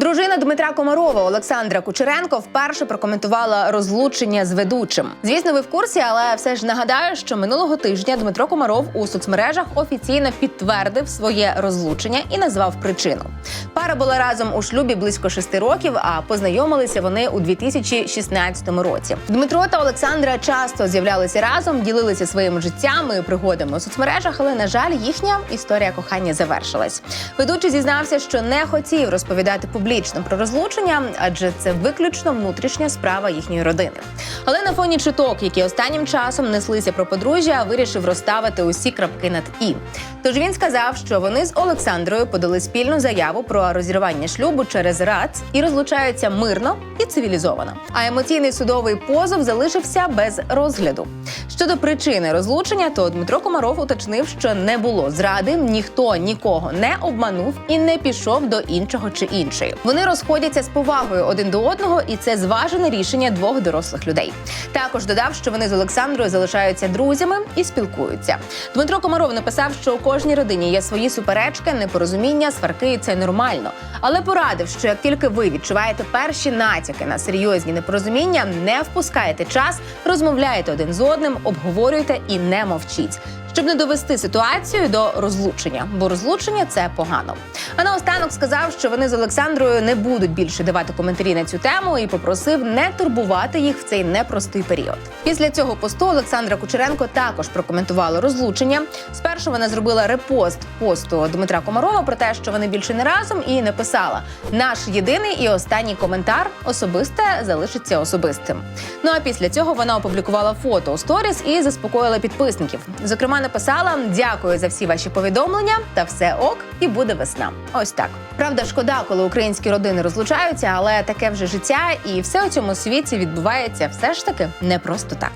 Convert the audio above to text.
Дружина Дмитра Комарова Олександра Кучеренко вперше прокоментувала розлучення з ведучим. Звісно, ви в курсі, але все ж нагадаю, що минулого тижня Дмитро Комаров у соцмережах офіційно підтвердив своє розлучення і назвав причину. Пара була разом у шлюбі близько шести років, а познайомилися вони у 2016 році. Дмитро та Олександра часто з'являлися разом, ділилися своїм життям і пригодами у соцмережах, але на жаль, їхня історія кохання завершилась. Ведучий зізнався, що не хотів розповідати публічно про розлучення, адже це виключно внутрішня справа їхньої родини. Але на фоні чуток, які останнім часом неслися про подружжя, вирішив розставити усі крапки над і. Тож він сказав, що вони з Олександрою подали спільну заяву про розірвання шлюбу через РАЦ і розлучаються мирно і цивілізовано. А емоційний судовий позов залишився без розгляду. Щодо причини розлучення, то Дмитро Комаров уточнив, що не було зради, ніхто нікого не обманув і не пішов до іншого чи іншої. Вони розходяться з повагою один до одного, і це зважене рішення двох дорослих людей. Також додав, що вони з Олександрою залишаються друзями і спілкуються. Дмитро Комаров написав, що у кожній родині є свої суперечки, непорозуміння, сварки, і це нормально. Але порадив, що як тільки ви відчуваєте перші натяки на серйозні непорозуміння, не впускайте час, розмовляйте один з одним, обговорюйте і не мовчіть. Щоб не довести ситуацію до розлучення, бо розлучення це погано. А наостанок сказав, що вони з Олександрою не будуть більше давати коментарі на цю тему і попросив не турбувати їх в цей непростий період. Після цього посту Олександра Кучеренко також прокоментувала розлучення. Спершу вона зробила репост посту Дмитра Комарова про те, що вони більше не разом, і написала: наш єдиний і останній коментар особисте залишиться особистим. Ну а після цього вона опублікувала фото у сторіс і заспокоїла підписників. Зокрема, написала: Дякую за всі ваші повідомлення та все ок, і буде весна. Ось так. Правда, шкода, коли українські родини розлучаються, але таке вже життя, і все у цьому світі відбувається все ж таки не просто так.